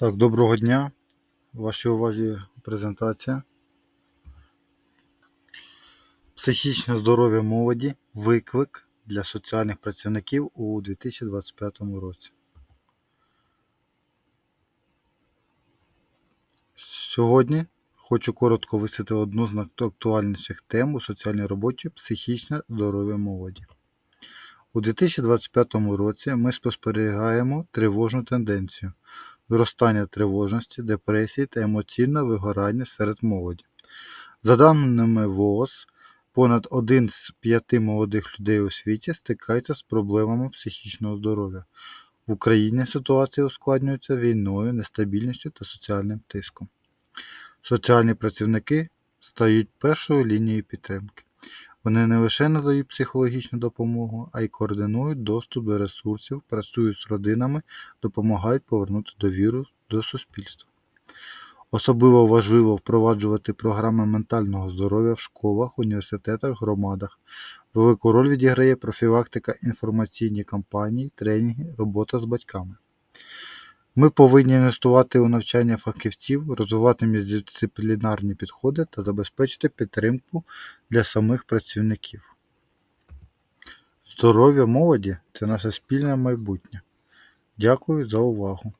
Так, доброго дня. Вашій увазі презентація. Психічне здоров'я молоді. Виклик для соціальних працівників у 2025 році. Сьогодні хочу коротко висвітлити одну з найактуальніших тем у соціальній роботі психічне здоров'я молоді. У 2025 році ми спостерігаємо тривожну тенденцію зростання тривожності, депресії та емоційного вигорання серед молоді. За даними ВООЗ, понад один з п'яти молодих людей у світі стикається з проблемами психічного здоров'я. В Україні ситуація ускладнюється війною, нестабільністю та соціальним тиском. Соціальні працівники стають першою лінією підтримки. Вони не лише надають психологічну допомогу, а й координують доступ до ресурсів, працюють з родинами, допомагають повернути довіру до суспільства. Особливо важливо впроваджувати програми ментального здоров'я в школах, університетах, громадах. Велику роль відіграє профілактика інформаційні кампанії, тренінги, робота з батьками. Ми повинні інвестувати у навчання фахівців, розвивати міждисциплінарні підходи та забезпечити підтримку для самих працівників. Здоров'я молоді це наше спільне майбутнє. Дякую за увагу.